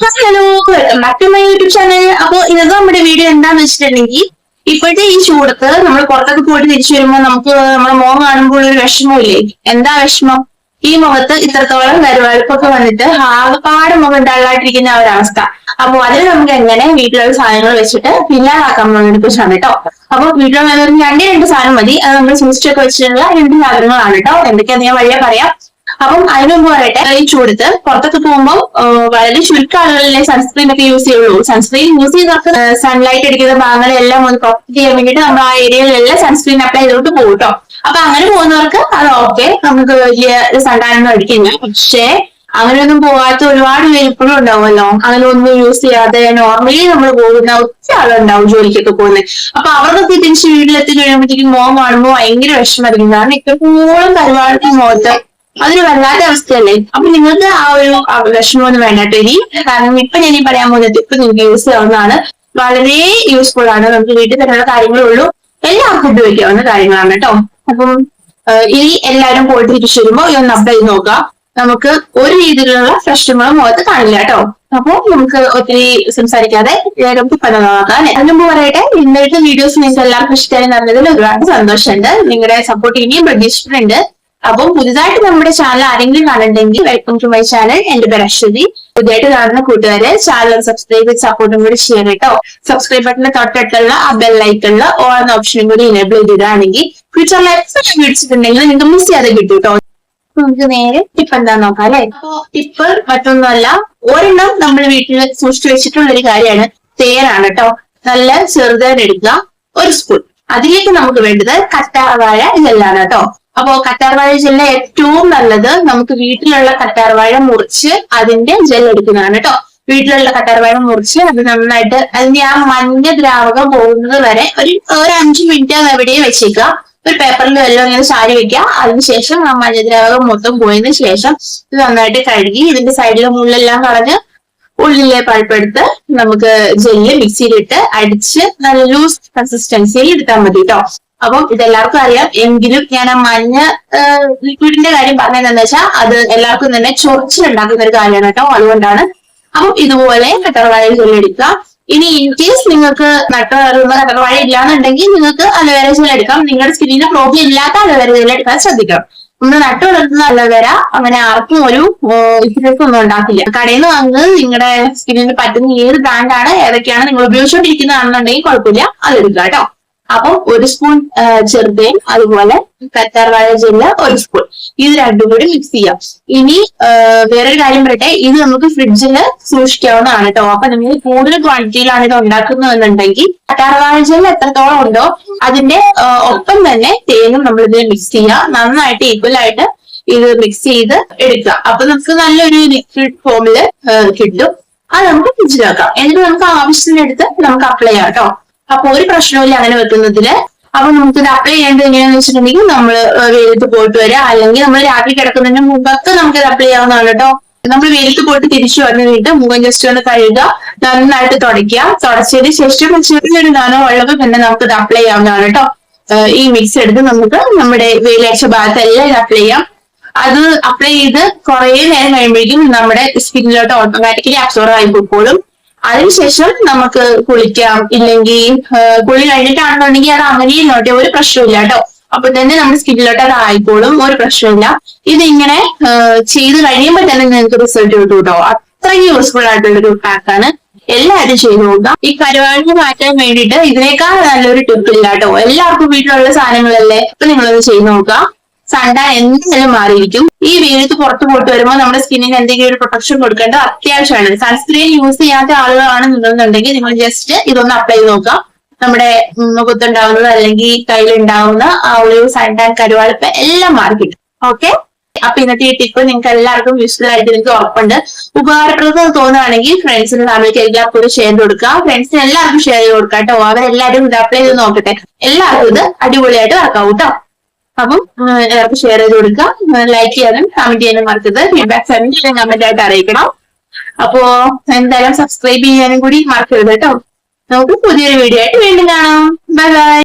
Hello welcome back to my YouTube channel അപ്പൊ ഇന്നത്തെ നമ്മുടെ വീഡിയോ എന്താന്ന് വെച്ചിട്ടുണ്ടെങ്കിൽ ഇപ്പോഴത്തെ ഈ ചൂടത്ത് നമ്മൾ പുറത്തൊക്കെ പോയിട്ട് തിരിച്ചു വരുമ്പോൾ നമുക്ക് നമ്മുടെ മുഖം കാണുമ്പോൾ ഒരു വിഷമമില്ലേ എന്താ വിഷമം? ഈ മുഖത്ത് ഇത്രത്തോളം വരവഴുപ്പൊക്കെ വന്നിട്ട് ആകപ്പാട് മുഖം ഡള്ളായിട്ടിരിക്കുന്ന ഒരവസ്ഥ അപ്പൊ അതിന് നമുക്ക് എങ്ങനെ വീട്ടിലുള്ള സാധനങ്ങൾ വെച്ചിട്ട് ഇല്ലാതാക്കാൻ കുറിച്ചാണ് കേട്ടോ അപ്പൊ വീട്ടിലുള്ള രണ്ടേ രണ്ട് സാധനം മതി. അത് നമ്മൾ സൂക്ഷിച്ചൊക്കെ വെച്ചിട്ടുള്ള രണ്ട് സാധനങ്ങളാണ് കേട്ടോ. എന്തൊക്കെയാ ഞാൻ വഴിയെ പറയാം. അപ്പം അതിനൊന്നും പറയട്ടെ ഈ ചൂടത്ത് പുറത്തൊക്കെ പോകുമ്പോൾ വളരെ ചുരുക്കം ആളുകളിലെ സൺസ്ക്രീൻ ഒക്കെ യൂസ് ചെയ്യുള്ളൂ. സൺസ്ക്രീൻ യൂസ് ചെയ്യുന്നവർക്ക് സൺലൈറ്റ് അടിക്കുന്ന ഭാഗങ്ങളെല്ലാം ഒന്ന് പ്രൊട്ടക്ട് ചെയ്യാൻ വേണ്ടിയിട്ട് നമ്മൾ ആ ഏരിയയിലെല്ലാം സൺസ്ക്രീൻ അപ്ലൈ ചെയ്തോട്ട് പോകും കേട്ടോ അപ്പൊ അങ്ങനെ പോകുന്നവർക്ക് അത് ഓക്കെ നമുക്ക് വലിയ സണ്ടാനൊന്നും അടിക്കില്ല. പക്ഷേ അങ്ങനെയൊന്നും പോകാത്ത ഒരുപാട് പേര് ഇപ്പോഴും ഉണ്ടാവുമല്ലോ. അങ്ങനെ ഒന്നും യൂസ് ചെയ്യാതെ നോർമലി നമ്മൾ പോകുന്ന ഒത്തിരി ആളുണ്ടാവും ജോലിക്കൊക്കെ പോകുന്നത് അപ്പൊ അവർക്കൊക്കെ തിരിച്ച് വീട്ടിലെത്തി കഴിയുമ്പോഴത്തേക്കും മോൻ കാണുമ്പോൾ ഭയങ്കര വിഷമായിരിക്കും കാരണം ഇത്രത്തോളം കരുവാളത്തെ മുഖത്ത് അതൊരു വല്ലാത്ത അവസ്ഥയല്ലേ? അപ്പൊ നിങ്ങൾക്ക് ആ ഒരു വിഷമമൊന്നും വേണ്ടാട്ടോ. ഇനി കാരണം ഇപ്പൊ ഞാൻ ഈ പറയാൻ പോകുന്നത് ഇപ്പൊ നിങ്ങൾക്ക് യൂസ് ചെയ്യാവുന്നതാണ്. വളരെ യൂസ്ഫുൾ ആണ്. നമുക്ക് വീട്ടിൽ തന്നെയുള്ള കാര്യങ്ങളേ ഉള്ളൂ എല്ലാവർക്കും ഉപയോഗിക്കാവുന്ന കാര്യങ്ങളാണ് കേട്ടോ. അപ്പം ഇനി എല്ലാവരും പോയിട്ട് തിരിച്ചു വരുമ്പോ ഒന്ന് അപ്ലൈ നോക്കാം. നമുക്ക് ഒരു രീതിയിലുള്ള പ്രശ്നങ്ങളും മുഖത്ത് കാണില്ല കേട്ടോ. അപ്പൊ നമുക്ക് ഒത്തിരി സംസാരിക്കാതെ നമുക്ക് അല്ലെ? അതിന് മുമ്പ് പറയട്ടെ ഇന്നത്തെ വീഡിയോസ് നിങ്ങൾക്ക് എല്ലാവർക്കും ഇഷ്ടമായി നടന്നതിൽ ഒരുപാട് സന്തോഷമുണ്ട്. നിങ്ങളുടെ സപ്പോർട്ട് ഇനിയും പ്രതീക്ഷിച്ചിട്ടുണ്ട്. അപ്പം പുതുതായിട്ട് നമ്മുടെ ചാനൽ ആരെങ്കിലും കാണുന്നുണ്ടെങ്കിൽ വെൽക്കം ടു മൈ ചാനൽ എന്റെ പേര് അശ്വതി. പുതിയതായിട്ട് കാണുന്ന കൂട്ടുകാരെ ചാനൽ സബ്സ്ക്രൈബ് ചെയ്ത് സപ്പോർട്ടും കൂടി ഷെയർ കേട്ടോ സബ്സ്ക്രൈബ് ബട്ടണിന് തൊട്ടടുത്തുള്ള ആ ബെൽ ലൈക്കുള്ള ഓൾ എന്ന ഓപ്ഷനും കൂടി എനേബിൾ ചെയ്തിട്ടാണെങ്കിൽ ഫ്യൂച്ചർ ലൈഫ് മേടിച്ചിട്ടുണ്ടെങ്കിൽ നിങ്ങൾക്ക് മിസ് ചെയ്യാതെ കിട്ടും കേട്ടോ നമുക്ക് നേരെ ടിപ്പ് എന്താ നോക്കാം അല്ലെ? അപ്പൊ ടിപ്പ് മറ്റൊന്നുമല്ല ഒരെണ്ണം നമ്മൾ വീട്ടിൽ സൂക്ഷിച്ചു വെച്ചിട്ടുള്ള ഒരു കാര്യമാണ്. തേരാണ് കേട്ടോ നല്ല ചെറുതേൻ എടുക്കുക. ഒരു സ്പൂൺ അതിലേക്ക് നമുക്ക് വേണ്ടത് കറ്റാർവാഴ ഇതെല്ലാം കേട്ടോ അപ്പോ കറ്റാർവാഴ ജെല്ല് ഏറ്റവും നല്ലത് നമുക്ക് വീട്ടിലുള്ള കറ്റാർവാഴ മുറിച്ച് അതിന്റെ ജെൽ എടുക്കുന്നതാണ് കേട്ടോ വീട്ടിലുള്ള കറ്റാർവാഴ മുറിച്ച് അത് നന്നായിട്ട് അതിന്റെ ആ മഞ്ഞ ദ്രാവകം പോകുന്നത് വരെ ഒരു ഒരു അഞ്ചു മിനിറ്റ് അത് എവിടെയും വെച്ചേക്കുക. ഒരു പേപ്പറിൽ വല്ലതും ഇങ്ങനെ ചാരി വെക്കുക. അതിനുശേഷം ആ മഞ്ഞ ദ്രാവകം മൊത്തം പോയതിനു ശേഷം ഇത് നന്നായിട്ട് കഴുകി ഇതിന്റെ സൈഡിലെ മുള്ളെല്ലാം കളഞ്ഞ് ഉള്ളിലെ പഴുപ്പെടുത്ത് നമുക്ക് ജെല്ല് മിക്സിയിലിട്ട് അടിച്ച് നല്ല ലൂസ് കൺസിസ്റ്റൻസിയിൽ എടുത്താൽ മതി കേട്ടോ അപ്പം ഇതെല്ലാവർക്കും അറിയാം. എങ്കിലും ഞാൻ ആ മഞ്ഞ ലിക്വിഡിന്റെ കാര്യം പറഞ്ഞതെന്ന് വെച്ചാൽ അത് എല്ലാവർക്കും തന്നെ ചൊറിച്ചിലുണ്ടാക്കുന്ന ഒരു കാര്യമാണ് കേട്ടോ. അതുകൊണ്ടാണ്. അപ്പം ഇതുപോലെ കട്ടറവാഴ ജെല്ല് എടുക്കുക ഇനി ഇൻ കേസ് നിങ്ങൾക്ക് നട്ടുവളരുന്ന കട്ടർവാഴ ഇല്ലാന്നുണ്ടെങ്കിൽ നിങ്ങൾക്ക് അലോവേര ജെൽ എടുക്കാം നിങ്ങളുടെ സ്കിന്നിന് പ്രോബ്ലം ഇല്ലാത്ത അലോവേര ജെൽ എടുക്കാൻ ശ്രദ്ധിക്കണം. നമ്മൾ നട്ടു വളർത്തുന്ന അലോവേര അങ്ങനെ ആർക്കും ഒരു ഇഫക്റ്റ് ഒന്നും ഉണ്ടാക്കില്ല. കടയിൽ നിന്ന് വാങ്ങുന്നത് നിങ്ങളുടെ സ്കിന്നിന് പറ്റുന്ന ഏത് ബ്രാൻഡാണ് ഏതൊക്കെയാണ് നിങ്ങൾ ഉപയോഗിച്ചുകൊണ്ടിരിക്കുന്നതാണെന്നുണ്ടെങ്കിൽ കുഴപ്പമില്ല. അത് എടുക്കുക കേട്ടോ. അപ്പം ഒരു സ്പൂൺ ചെറുതേൻ അതുപോലെ കറ്റാർവാഴ ജില്ല ഒരു സ്പൂൺ ഇത് രണ്ടും കൂടി മിക്സ് ചെയ്യാം. ഇനി വേറൊരു കാര്യം പറയട്ടെ. ഇത് നമുക്ക് ഫ്രിഡ്ജിൽ സൂക്ഷിക്കാവുന്നതാണ് കേട്ടോ അപ്പൊ നിങ്ങൾ കൂടുതൽ ക്വാണ്ടിറ്റിയിലാണ് ഇത് ഉണ്ടാക്കുന്നതെന്നുണ്ടെങ്കിൽ കറ്റാർവാഴ ജില്ല എത്രത്തോളം ഉണ്ടോ അതിന്റെ ഒപ്പം തന്നെ തേനും നമ്മൾ ഇതിൽ മിക്സ് ചെയ്യാം. നന്നായിട്ട് ഈക്വൽ ആയിട്ട് ഇത് മിക്സ് ചെയ്ത് എടുക്കാം. അപ്പൊ നമുക്ക് നല്ലൊരു ലിക്വിഡ് ഫോമിൽ കിട്ടും. അത് നമുക്ക് ഫ്രിഡ്ജിലാക്കാം എന്നിട്ട് നമുക്ക് ആവശ്യത്തിനെടുത്ത് നമുക്ക് അപ്ലൈ ചെയ്യാം കേട്ടോ അപ്പൊ ഒരു പ്രശ്നമില്ല അങ്ങനെ വെക്കുന്നതിൽ. അപ്പൊ നമുക്ക് ഇത് അപ്ലൈ ചെയ്യേണ്ടത് എങ്ങനെയാന്ന് വെച്ചിട്ടുണ്ടെങ്കിൽ നമ്മൾ വെയിലത്ത് പോയിട്ട് വരിക അല്ലെങ്കിൽ നമ്മൾ രാത്രി കിടക്കുന്നതിന് മുമ്പൊക്കെ നമുക്ക് ഇത് അപ്ലൈ ചെയ്യാവുന്നതാണ് കേട്ടോ. നമ്മൾ വെയിലത്ത് പോയിട്ട് തിരിച്ചു വന്നു മുഖം ജസ്റ്റ് ഒന്ന് കഴുകുക. നന്നായിട്ട് തുടയ്ക്കുക. തുടച്ചതിന് ശേഷം ചെറിയൊരു നാനോ വെള്ളമൊക്കെ പിന്നെ നമുക്ക് ഇത് അപ്ലൈ ചെയ്യാവുന്നതാണ് കേട്ടോ. ഈ മിക്സ് എടുത്ത് നമുക്ക് നമ്മുടെ വെയിലടിച്ച ഭാഗത്തെല്ലാം ഇത് അപ്ലൈ ചെയ്യാം. അത് അപ്ലൈ ചെയ്ത് കുറേ നേരം കഴിയുമ്പോഴേക്കും നമ്മുടെ സ്കിന്നിലോട്ട് ഓട്ടോമാറ്റിക്കലി അബ്സോർവ് ആയി പോയിക്കോളും. അതിനുശേഷം നമുക്ക് കുളിക്കാം. ഇല്ലെങ്കിൽ കുളി കഴിഞ്ഞിട്ടാണെന്നുണ്ടെങ്കിൽ അത് അങ്ങനെ ഇല്ലോട്ടെ ഒരു പ്രശ്നമില്ല കേട്ടോ. അപ്പൊ തന്നെ നമ്മുടെ സ്കിന്നിലോട്ട് അത് ആയിക്കോളും. ഒരു പ്രശ്നമില്ല ഇതിങ്ങനെ ചെയ്ത് കഴിയുമ്പോൾ തന്നെ നിങ്ങൾക്ക് റിസൾട്ട് കിട്ടും കേട്ടോ. അത്രയും യൂസ്ഫുൾ ആയിട്ടുള്ള ഒരു പാക്കാണ് എല്ലാവരും ചെയ്തു നോക്കുക. ഈ കരുവാഴ്ച മാറ്റാൻ വേണ്ടിയിട്ട് ഇതിനേക്കാൾ നല്ലൊരു ടിപ്പ് ഇല്ല കേട്ടോ. എല്ലാവർക്കും വീട്ടിലുള്ള സാധനങ്ങളല്ലേ? അപ്പൊ നിങ്ങളത് ചെയ്തു നോക്കുക. സൺടാൻ എന്തായാലും മാറിയിരിക്കും. ഈ വെയിലത്ത് പുറത്ത് പോയിട്ട് വരുമ്പോൾ നമ്മുടെ സ്കിന്നിന് എന്തെങ്കിലും ഒരു പ്രൊട്ടക്ഷൻ കൊടുക്കേണ്ടത് അത്യാവശ്യമാണ്. സൺസ്ക്രീൻ യൂസ് ചെയ്യാത്ത ആളുകളാണ് നിങ്ങളെന്നുണ്ടെങ്കിൽ നിങ്ങൾ ജസ്റ്റ് ഇതൊന്ന് അപ്ലൈ ചെയ്ത് നോക്കാം നമ്മുടെ മുഖത്ത് മുഖത്തുണ്ടാവുന്നത് അല്ലെങ്കിൽ കയ്യിലുണ്ടാവുന്ന ആ ഒരു സൺടാൻ കരുവാളിപ്പ് എല്ലാം മാറി കിട്ടും. ഓക്കെ അപ്പൊ ഇന്നത്തെ ഈ ടിപ്പ് നിങ്ങൾക്ക് എല്ലാവർക്കും യൂസ്ഫുൾ ആയിട്ട് എനിക്ക് ഉറപ്പുണ്ട്. ഉപകാരപ്രദം തോന്നുകയാണെങ്കിൽ ഫ്രണ്ട്സിന് ഫാമിലിക്ക് എല്ലാവർക്കും ഷെയർ കൊടുക്കുക. ഫ്രണ്ട്സിന് എല്ലാവർക്കും ഷെയർ ചെയ്ത് കൊടുക്കാം കേട്ടോ. അവരെല്ലാവരും ഇത് അപ്ലൈ ചെയ്ത് നോക്കട്ടെ. എല്ലാവർക്കും ഇത് അടിപൊളിയായിട്ട് വർക്കാവും കേട്ടോ അപ്പം എല്ലാവർക്കും ഷെയർ ചെയ്ത് കൊടുക്കുക. ലൈക്ക് ചെയ്യാനും കമന്റ് ചെയ്യാനും മറക്കരുത്. ഫീഡ്ബാക്ക് സെൻഡ് കമന്റ് ആയിട്ട് അറിയിക്കണം. അപ്പോ എന്തായാലും സബ്സ്ക്രൈബ് ചെയ്യാനും കൂടി മറക്കരുത് കേട്ടോ. നമുക്ക് പുതിയൊരു വീഡിയോ ആയിട്ട് വീണ്ടും കാണാം. Bye bye